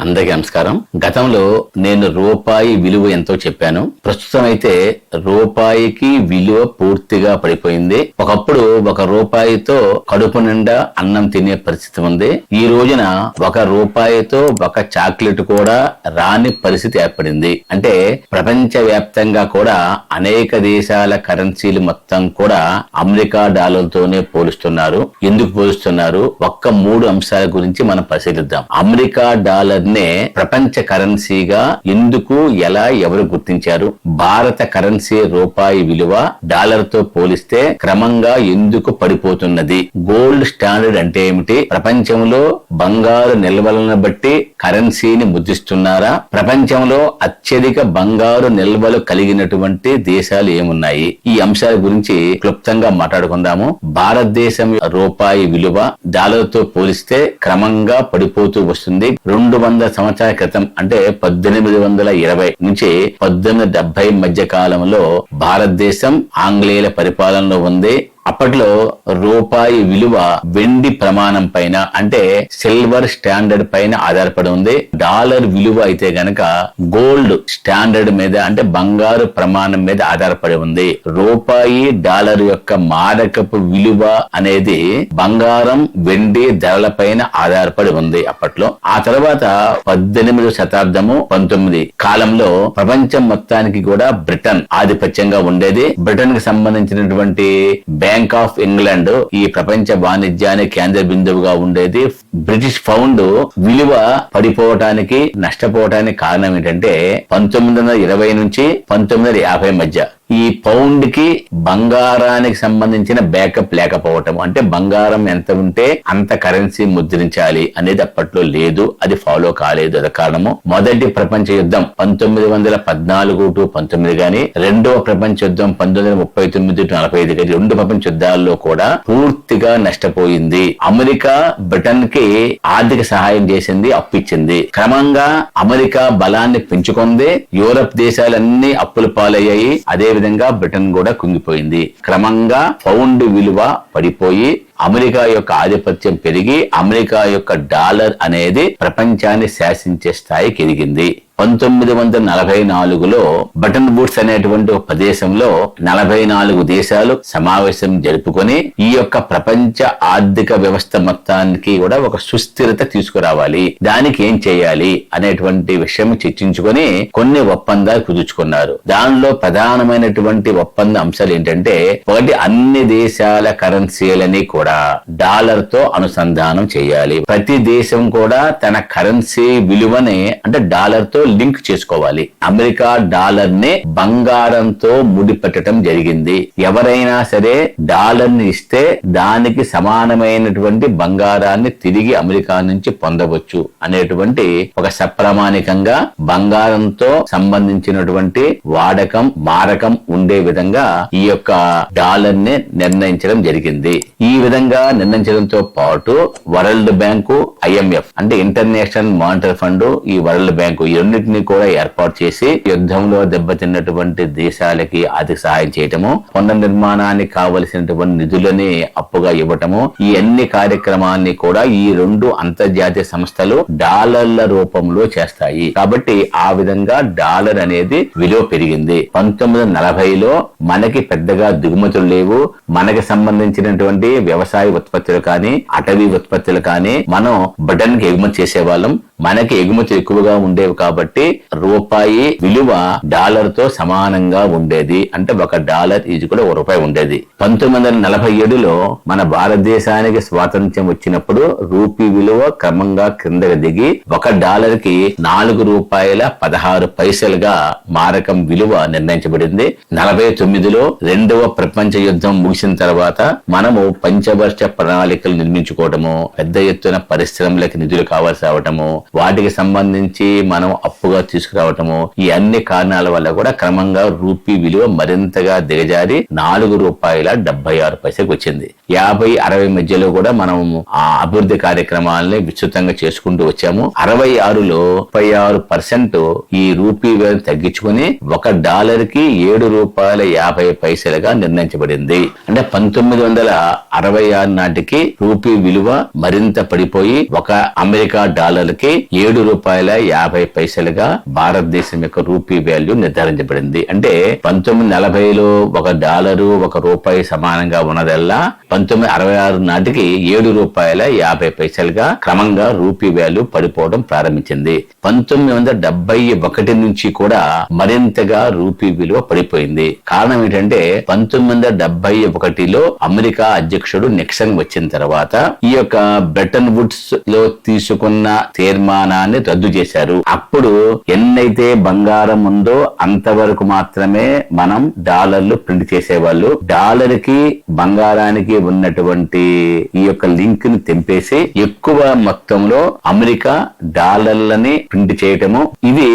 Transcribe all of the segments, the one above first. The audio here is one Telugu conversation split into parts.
అందరికీ నమస్కారం. గతంలో నేను రూపాయి విలువ ఎంతో చెప్పాను. ప్రస్తుతం అయితే రూపాయికి విలువ పూర్తిగా పడిపోయింది. ఒకప్పుడు ఒక రూపాయితో కడుపు నిండా అన్నం తినే పరిస్థితి ఉంది. ఈ రోజున ఒక రూపాయితో ఒక చాక్లెట్ కూడా రాని పరిస్థితి ఏర్పడింది. అంటే ప్రపంచ వ్యాప్తంగా కూడా అనేక దేశాల కరెన్సీలు మొత్తం కూడా అమెరికా డాలర్తోనే పోలుస్తున్నారు. ఎందుకు పోలుస్తున్నారు? ఒక్క మూడు అంశాల గురించి మనం పరిశీలిద్దాం. అమెరికా డాలర్ నే ప్రపంచ కరెన్సీగా ఎందుకు ఎలా ఎవరు గుర్తించారు? భారత కరెన్సీ రూపాయి విలువ డాలర్తో పోలిస్తే క్రమంగా ఎందుకు పడిపోతున్నది? గోల్డ్ స్టాండర్డ్ అంటే ఏమిటి? ప్రపంచంలో బంగారు నిల్వలను బట్టి కరెన్సీని ముద్రిస్తున్నారా? ప్రపంచంలో అత్యధిక బంగారు నిల్వలు కలిగినటువంటి దేశాలు ఏమున్నాయి? ఈ అంశాల గురించి క్లుప్తంగా మాట్లాడుకుందాము. భారతదేశం రూపాయి విలువ డాలర్తో పోలిస్తే క్రమంగా పడిపోతూ వస్తుంది. రెండు వందల సంవత్సరాల క్రితం అంటే పద్దెనిమిది వందల ఇరవై నుంచి పద్దెనిమిది డెబ్బై మధ్య కాలంలో భారతదేశం ఆంగ్లేయుల పరిపాలనలో ఉంది. అప్పట్లో రూపాయి విలువ వెండి ప్రమాణం పైన అంటే సిల్వర్ స్టాండర్డ్ పైన ఆధారపడి ఉంది. డాలర్ విలువ అయితే గనక గోల్డ్ స్టాండర్డ్ మీద అంటే బంగారు ప్రమాణం మీద ఆధారపడి ఉంది. రూపాయి డాలర్ యొక్క మారకపు విలువ అనేది బంగారం వెండి ధరల పైన ఆధారపడి ఉంది అప్పట్లో. ఆ తర్వాత పద్దెనిమిది శతాబ్దము పంతొమ్మిది కాలంలో ప్రపంచం మొత్తానికి కూడా బ్రిటన్ ఆధిపత్యంగా ఉండేది. బ్రిటన్కి సంబంధించినటువంటి బ్యాంక్ ఆఫ్ ఇంగ్లాండ్ ఈ ప్రపంచ వాణిజ్యానికి కేంద్ర బిందువుగా ఉండేది బ్రిటిష్ పౌండ్ విలువ పడిపోవటానికి నష్టపోవటానికి కారణం ఏంటంటే పంతొమ్మిది వందల ఇరవై నుంచి పంతొమ్మిది వందల యాభై మధ్య ఈ పౌండ్కి బంగారానికి సంబంధించిన బ్యాకప్ లేకపోవటం. అంటే బంగారం ఎంత ఉంటే అంత కరెన్సీ ముద్రించాలి అనేది అప్పట్లో లేదు అది ఫాలో కాలేదు. అది కారణము. మొదటి ప్రపంచ యుద్ధం పంతొమ్మిది వందల పద్నాలుగు టు పంతొమ్మిది గాని రెండవ ప్రపంచ యుద్ధం పంతొమ్మిది వందల ముప్పై తొమ్మిది టు నలభై ఐదు గాని రెండు ప్రపంచ యుద్ధాల్లో కూడా పూర్తిగా నష్టపోయింది. అమెరికా బ్రిటన్కి ఆర్థిక సహాయం చేసింది అప్పిచ్చింది. క్రమంగా అమెరికా బలాన్ని పెంచుకుంది యూరప్ దేశాలన్నీ అప్పుల పాలయ్యాయి. అదే విధంగా బ్రిటన్ కూడా కుంగిపోయింది. క్రమంగా పౌండ్ విలువ పడిపోయి అమెరికా యొక్క ఆధిపత్యం పెరిగి అమెరికా యొక్క డాలర్ అనేది ప్రపంచాన్ని శాసించే స్థాయికి ఎదిగింది. పంతొమ్మిది వందల నలభై నాలుగులో బటన్ బూట్స్ అనేటువంటి ఒక ప్రదేశంలో నలభై నాలుగు దేశాలు సమావేశం జరుపుకొని ఈ యొక్క ప్రపంచ ఆర్థిక వ్యవస్థ మొత్తానికి కూడా ఒక సుస్థిరత తీసుకురావాలి. దానికి ఏం చేయాలి అనేటువంటి విషయం చర్చించుకొని కొన్ని ఒప్పందాలు కుదుర్చుకున్నారు. దానిలో ప్రధానమైనటువంటి ఒప్పంద అంశాలు ఏంటంటే ఒకటి అన్ని దేశాల కరెన్సీలని కూడా డాలర్తో అనుసంధానం చేయాలి. ప్రతి దేశం కూడా తన కరెన్సీ విలువని అంటే డాలర్తో లింక్ చేసుకోవాలి. అమెరికా డాలర్ని బంగారంతో ముడిపెట్టడం జరిగింది. ఎవరైనా సరే డాలర్ని ఇస్తే దానికి సమానమైనటువంటి బంగారాన్ని తిరిగి అమెరికా నుంచి పొందవచ్చు అనేటువంటి ఒక సప్రమాణికంగా బంగారంతో సంబంధించినటువంటి వాడకం మారకం ఉండే విధంగా ఈ యొక్క డాలర్ని నిర్ణయించడం జరిగింది. ఈ విధంగా నిర్ణయించడంతో పాటు వరల్డ్ బ్యాంకు ఐఎంఎఫ్ అంటే ఇంటర్నేషనల్ మానిటరీ ఫండ్ ఈ వరల్డ్ బ్యాంకు ఈ రెండింటిని కూడా ఏర్పాటు చేసి యుద్ధంలో దెబ్బతిన్నటువంటి దేశాలకి ఆర్థిక సహాయం చేయటము పునర్నిర్మాణానికి కావలసినటువంటి నిధులని అప్పుగా ఇవ్వటము ఈ అన్ని కార్యక్రమాన్ని కూడా ఈ రెండు అంతర్జాతీయ సంస్థలు డాలర్ల రూపంలో చేస్తాయి. కాబట్టి ఆ విధంగా డాలర్ అనేది విలువ పెరిగింది. పంతొమ్మిది నలభైలో మనకి పెద్దగా దిగుమతులు లేవు. మనకి సంబంధించినటువంటి వ్యవసాయ ఉత్పత్తులు కానీ అటవీ ఉత్పత్తులు కానీ మనం బ్రిటన్కి ఎగుమతి చేసేవాళ్ళం. మనకి ఎగుమతి ఎక్కువగా ఉండేవి కాబట్టి రూపాయి విలువ డాలర్తో సమానంగా ఉండేది. అంటే ఒక డాలర్ ఇది కూడా ఒక రూపాయి ఉండేది. పంతొమ్మిది వందల నలభై ఏడులో మన భారతదేశానికి స్వాతంత్ర్యం వచ్చినప్పుడు రూపీ విలువ క్రమంగా కిందకి దిగి ఒక డాలర్కి నాలుగు రూపాయల పదహారు పైసలుగా మారకం విలువ నిర్ణయించబడింది. నలభై తొమ్మిదిలో రెండవ ప్రపంచ యుద్ధం ముగిసిన తర్వాత మనము పంచవర్ష ప్రణాళికలు నిర్మించుకోవటము పెద్ద ఎత్తున పరిశ్రమలకి నిధులు కావాల్సి రావటము వాటికి సంబంధించి మనం అప్పుగా తీసుకురావటము ఈ అన్ని కారణాల వల్ల కూడా క్రమంగా రూపీ విలువ మరింతగా దిగజారి నాలుగు రూపాయల డెబ్బై ఆరు పైసకు వచ్చింది. యాభై అరవై మధ్యలో కూడా మనం ఆ అభివృద్ధి కార్యక్రమాలని విస్తృతంగా చేసుకుంటూ వచ్చాము. అరవై ఆరులో ముప్పై ఆరు పర్సెంట్ ఈ రూపీ విలువను తగ్గించుకుని ఒక డాలర్కి ఏడు రూపాయల యాభై పైసలుగా నిర్ణయించబడింది. అంటే పంతొమ్మిది వందల అరవై ఇరవై ఆరు నాటికి రూపీ విలువ మరింత పడిపోయి ఒక అమెరికా డాలర్కి ఏడు రూపాయల యాభై పైసలుగా భారతదేశం యొక్క రూపీ వాల్యూ నిర్ధారించబడింది. అంటే పంతొమ్మిది నలభైలో ఒక డాలరు ఒక రూపాయి సమానంగా ఉన్నదల్లా పంతొమ్మిది అరవై ఆరు నాటికి ఏడు రూపాయల యాభై పైసలుగా క్రమంగా రూపీ వాల్యూ పడిపోవడం ప్రారంభించింది. పంతొమ్మిది వందల డెబ్బై ఒకటి నుంచి కూడా మరింతగా రూపీ విలువ పడిపోయింది. కారణం ఏంటంటే పంతొమ్మిది వందల డెబ్బై ఒకటిలో అమెరికా అధ్యక్షుడు నిక్సన్ వచ్చిన తర్వాత ఈ యొక్క బ్రెటన్ వుడ్స్లో తీసుకున్న తీర్మానాన్ని రద్దు చేశారు. అప్పుడు ఎన్నైతే బంగారం ఉందో అంతవరకు మాత్రమే మనం డాలర్లు ప్రింట్ చేసేవాళ్ళు. డాలర్కి బంగారానికి ఉన్నటువంటి ఈ యొక్క లింక్ని తెంపేసి ఎక్కువ మొత్తంలో అమెరికా డాలర్లని ప్రింట్ చేయటము ఇది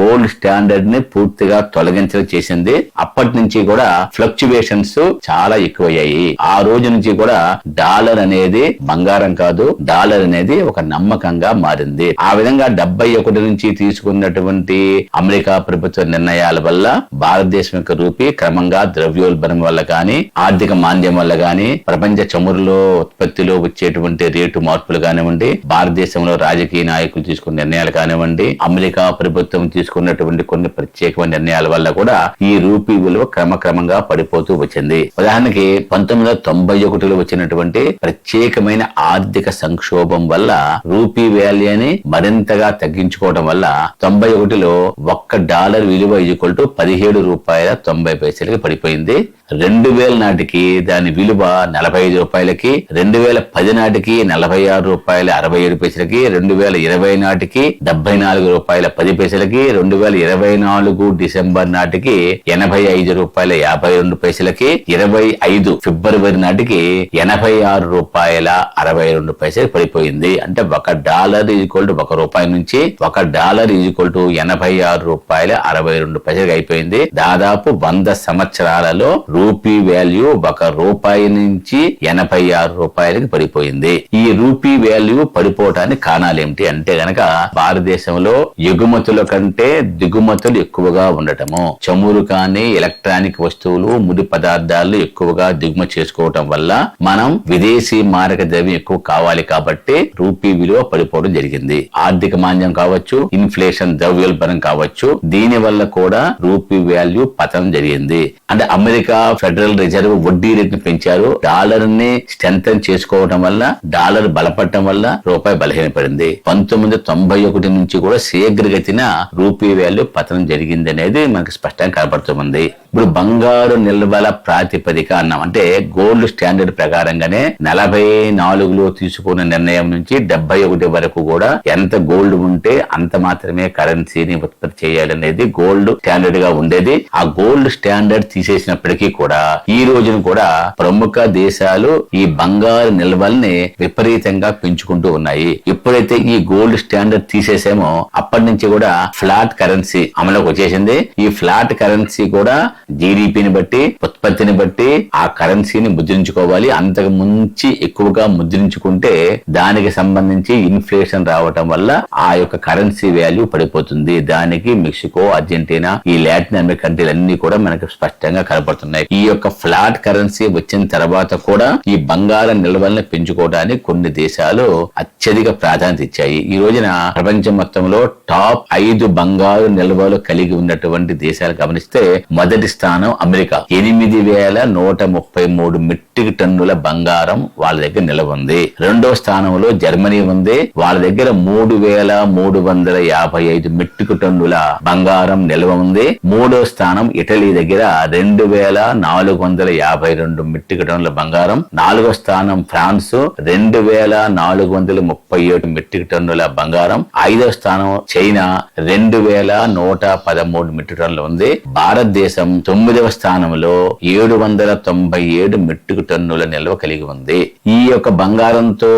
గోల్డ్ స్టాండర్డ్ని పూర్తిగా తొలగించడం చేసింది. అప్పటి నుంచి కూడా ఫ్లక్చువేషన్స్ చాలా ఎక్కువయ్యాయి. ఆ రోజు నుంచి కూడా డాలర్ అనేది బంగారం కాదు డాలర్ అనేది ఒక నమ్మకంగా మారింది. ఆ విధంగా డెబ్బై ఒకటి నుంచి తీసుకున్నటువంటి అమెరికా ప్రభుత్వ నిర్ణయాల వల్ల భారతదేశం యొక్క రూపీ క్రమంగా ద్రవ్యోల్బణం వల్ల కానీ ఆర్థిక మాంద్యం వల్ల కానీ ప్రపంచ చమురులో ఉత్పత్తిలో వచ్చేటువంటి రేటు మార్పులు కానివ్వండి భారతదేశంలో రాజకీయ నాయకులు తీసుకున్న నిర్ణయాలు కానివ్వండి అమెరికా ప్రభుత్వం తీసుకున్నటువంటి కొన్ని ప్రత్యేకమైన నిర్ణయాల వల్ల కూడా ఈ రూపీ విలువ క్రమక్రమంగా పడిపోతూ వచ్చింది. ఉదాహరణకి పంతొమ్మిది వందల తొంభై ఒకటిలో వచ్చినటువంటి ప్రత్యేకమైన ఆర్థిక సంక్షోభం వల్ల రూపీ వాల్యూని మరింతగా తగ్గించుకోవడం వల్ల తొంభై ఒకటిలో ఒక్క డాలర్ విలువ ఈక్వల్ టు పదిహేడు రూపాయల తొంభై పైసలకి పడిపోయింది. రెండు వేల నాటికి దాని విలువ నలభై ఐదు రూపాయలకి రెండు వేల పది నాటికి నలభై ఆరు రూపాయల అరవై ఏడు పైసలకి రెండు వేల ఇరవై నాటికి డెబ్బై నాలుగు రూపాయల పది పైసలకి రెండు వేల ఇరవై నాలుగు డిసెంబర్ నాటికి ఎనభై ఐదు రూపాయల యాభై రెండు పైసలకి ఇరవై ఐదు ఫిబ్రవరి నాటికి ఎనభై ఆరు రూపాయల అరవై రెండు పైసలు పడిపోయింది. అంటే ఒక డాలర్ ఈక్వల్ టు ఒక రూపాయి నుంచి ఒక డాలర్ ఈక్వల్ టు ఎనభై ఆరు రూపాయల అరవై రెండు పైసలకి అయిపోయింది. దాదాపు వంద సంవత్సరాలలో రూపీ వాల్యూ ఒక రూపాయి నుంచి ఎనభై ఆరు రూపాయలకి పడిపోయింది. ఈ రూపీ వాల్యూ పడిపోవటానికి కారణాలు ఏమిటి? అంటే గనక భారతదేశంలో ఎగుమతుల కంటే దిగుమతులు ఎక్కువగా ఉండటము చమురు కానీ ఎలక్ట్రానిక్ వస్తువులు ముడి పదార్థాలు ఎక్కువగా దిగుమతి చేసుకోవటం వల్ల మనం విదేశీ మారక ద్రవ్యం ఎక్కువ కావాలి కాబట్టి రూపీ విలువ పడిపోవడం జరిగింది. ఆర్థిక మాంద్యం కావచ్చు ఇన్ఫ్లేషన్ ద్రవ్యోల్బణం కావచ్చు దీని వల్ల కూడా రూపీ వాల్యూ పతనం జరిగింది. అంటే అమెరికా ఫెడరల్ రిజర్వ్ వడ్డీ రేటును పెంచారు. డాలర్ని స్ట్రెంథన్ చేసుకోవడం వల్ల డాలర్ బలపడటం వల్ల రూపాయి బలహీనపడింది. పంతొమ్మిది తొంభై ఒకటి నుంచి కూడా శీఘ్రగతిన రూపీ వాల్యూ పతనం జరిగింది అనేది మనకు స్పష్టంగా కనబడుతుంది ఇప్పుడు బంగారు నిల్వల ప్రాతిపదిక అన్నాం. అంటే గోల్డ్ స్టాండర్డ్ ప్రకారంగానే నలభై నాలుగులో తీసుకున్న నిర్ణయం నుంచి డెబ్బై ఒకటి వరకు కూడా ఎంత గోల్డ్ ఉంటే అంత మాత్రమే కరెన్సీని ఉత్పత్తి చేయాలనేది గోల్డ్ స్టాండర్డ్గా ఉండేది. ఆ గోల్డ్ స్టాండర్డ్ తీసేసినప్పటికీ కూడా ఈ రోజున కూడా ప్రముఖ దేశాలు ఈ బంగారు నిల్వల్ని విపరీతంగా పెంచుకుంటూ ఉన్నాయి. ఎప్పుడైతే ఈ గోల్డ్ స్టాండర్డ్ తీసేసామో అప్పటి నుంచి కూడా ఫ్లాట్ కరెన్సీ అమలుకి వచ్చేసింది. ఈ ఫ్లాట్ కరెన్సీ కూడా జీడిపిని బట్టి ఉత్పత్తిని బట్టి ఆ కరెన్సీని ముద్రించుకోవాలి. అంతకు ముంచి ఎక్కువగా ముద్రించుకుంటే దానికి సంబంధించి ఇన్ఫ్లేషన్ రావటం వల్ల ఆ యొక్క కరెన్సీ వాల్యూ పడిపోతుంది. దానికి మెక్సికో అర్జెంటీనా ఈ లాటిన్ అమెరికా కంట్రీలు అన్ని కూడా మనకు స్పష్టంగా కనపడుతున్నాయి. ఈ యొక్క ఫ్లాట్ కరెన్సీ వచ్చిన తర్వాత కూడా ఈ బంగారం నిల్వలను పెంచుకోవడానికి కొన్ని దేశాలు అత్యధిక ప్రాధాన్యత ఇచ్చాయి. ఈ రోజున ప్రపంచం మొత్తంలో టాప్ ఐదు బంగారు నిల్వలు కలిగి ఉన్నటువంటి దేశాలు గమనిస్తే మొదటి స్థానం అమెరికా. ఎనిమిది వేల నూట ముప్పై మూడు మెట్రిక్ టన్నుల బంగారం వాళ్ళ దగ్గర నిల్వ ఉంది. రెండో స్థానంలో జర్మనీ ఉంది. వాళ్ళ దగ్గర మూడు వేల మూడు వందల యాభై ఐదు మెట్రిక్ టన్నుల బంగారం నిల్వ ఉంది. మూడో స్థానం ఇటలీ దగ్గర రెండు వేల నాలుగు వందల యాభై రెండు మెట్రిక్ టన్నుల బంగారం. నాలుగో స్థానం ఫ్రాన్స్ రెండు వేల నాలుగు వందల ముప్పై ఏడు మెట్రిక్ టన్నుల బంగారం. ఐదో స్థానం చైనా రెండు వేల నూట పదమూడు మెట్రిక్ టన్నులు ఉంది. భారతదేశం తొమ్మిదవ స్థానంలో ఏడు వందల తొంభై ఏడు మెట్రిక్ టన్నుల నిల్వ కలిగి ఉంది. ఈ యొక్క బంగారంతో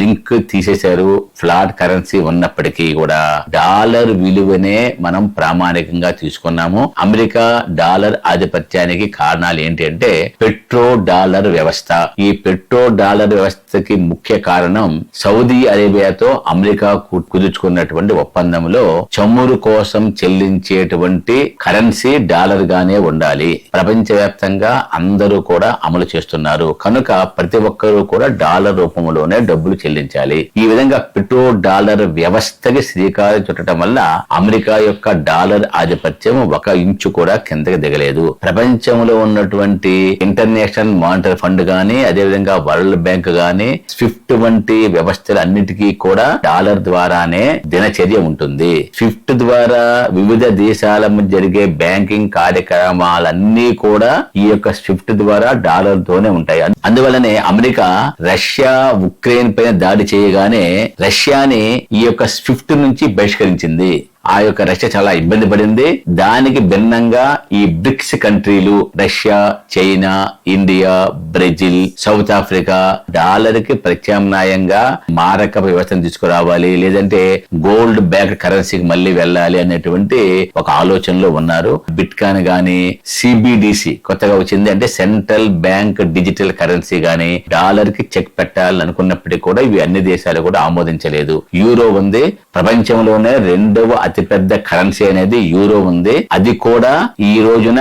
లింక్ తీసేశారు. ఫ్లాట్ కరెన్సీ ఉన్నప్పటికీ కూడా డాలర్ విలువనే మనం ప్రామాణికంగా తీసుకున్నాము. అమెరికా డాలర్ ఆధిపత్యానికి కారణాలు ఏంటి అంటే పెట్రో డాలర్ వ్యవస్థ. ఈ పెట్రో డాలర్ వ్యవస్థకి ముఖ్య కారణం సౌదీ అరేబియాతో అమెరికా కుదుర్చుకున్నటువంటి ఒప్పందంలో చమురు కోసం చెల్లించేటువంటి కరెన్సీ డాలర్ గానే ఉండాలి. ప్రపంచవ్యాప్తంగా అందరూ కూడా అమలు చేస్తున్నారు. కనుక కనుక ప్రతి ఒక్కరూ కూడా డాలర్ రూపంలోనే డబ్బులు చెల్లించాలి. ఈ విధంగా పిటో డాలర్ వ్యవస్థకి శ్రీకారం చుట్టడం వల్ల అమెరికా యొక్క డాలర్ ఆధిపత్యం ఒక ఇంచు కూడా కిందకి దిగలేదు. ప్రపంచంలో ఉన్నటువంటి ఇంటర్నేషనల్ మానిటరీ ఫండ్ గాని అదేవిధంగా వరల్డ్ బ్యాంక్ గాని స్విఫ్ట్ వంటి వ్యవస్థలు అన్నిటికీ కూడా డాలర్ ద్వారానే దినచర్య ఉంటుంది. స్విఫ్ట్ ద్వారా వివిధ దేశాల మధ్య జరిగే బ్యాంకింగ్ కార్యక్రమాలన్నీ కూడా ఈ యొక్క స్విఫ్ట్ ద్వారా డాలర్ తోనే ఉంటాయి. అందువల్లనే అమెరికా రష్యా ఉక్రెయిన్ పైన దాడి చేయగానే రష్యాని ఈ యొక్క స్విఫ్ట్ నుంచి బహిష్కరించింది. ఆ యొక్క రష్యా చాలా ఇబ్బంది పడింది. దానికి భిన్నంగా ఈ BRICS కంట్రీలు Russia China India Brazil South Africa డాలర్కి ప్రత్యామ్నాయంగా మారక వ్యవస్థను తీసుకురావాలి. లేదంటే గోల్డ్ బ్యాక్ కరెన్సీకి మళ్ళీ వెళ్ళాలి అనేటువంటి ఒక ఆలోచనలో ఉన్నారు. బిట్కాన్ గాని సిబిడిసి కొత్తగా వచ్చింది అంటే సెంట్రల్ బ్యాంక్ డిజిటల్ కరెన్సీ గాని డాలర్కి చెక్ పెట్టాలని అనుకున్నప్పటికీ కూడా ఇవి అన్ని దేశాలు కూడా ఆమోదించలేదు. యూరో ఉంది. ప్రపంచంలోనే రెండవ అతిపెద్ద కరెన్సీ అనేది యూరో ఉంది. అది కూడా ఈ రోజున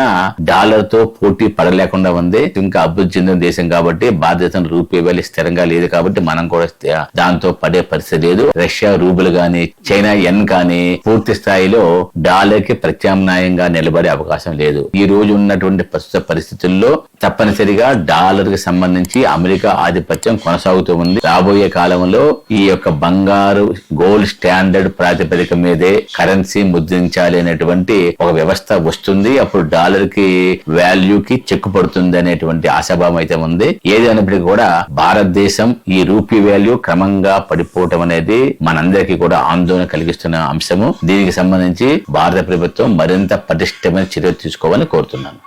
డాలర్తో పోటీ పడలేకుండా ఉంది. ఇంకా అభివృద్ధి చెందిన దేశం కాబట్టి బాధ్యతను రూపాయి వాల్యూ స్థిరంగా లేదు కాబట్టి మనం కూడా దాంతో పడే పరిస్థితి లేదు. రష్యా రూబుల్ గాని చైనా ఎన్ కానీ పూర్తి స్థాయిలో డాలర్కి ప్రత్యామ్నాయంగా నిలబడే అవకాశం లేదు. ఈ రోజు ఉన్నటువంటి ప్రస్తుత పరిస్థితుల్లో తప్పనిసరిగా డాలర్కి సంబంధించి అమెరికా ఆధిపత్యం కొనసాగుతూ ఉంది. రాబోయే కాలంలో ఈ యొక్క బంగారు గోల్డ్ స్టాండర్డ్ ప్రాతిపదిక మీదే కరెన్సీ ముద్రించాలి అనేటువంటి ఒక వ్యవస్థ వస్తుంది. అప్పుడు డాలర్కి వాల్యూ కి చెక్కు పడుతుంది అనేటువంటి ఆశాభావం అయితే ఉంది. ఏదైనప్పటికీ కూడా భారతదేశం ఈ రూపీ వాల్యూ క్రమంగా పడిపోవటం అనేది మనందరికీ కూడా ఆందోళన కలిగిస్తున్న అంశము. దీనికి సంబంధించి భారత ప్రభుత్వం మరింత పటిష్టమైన చర్యలు తీసుకోవాలని కోరుతున్నాను.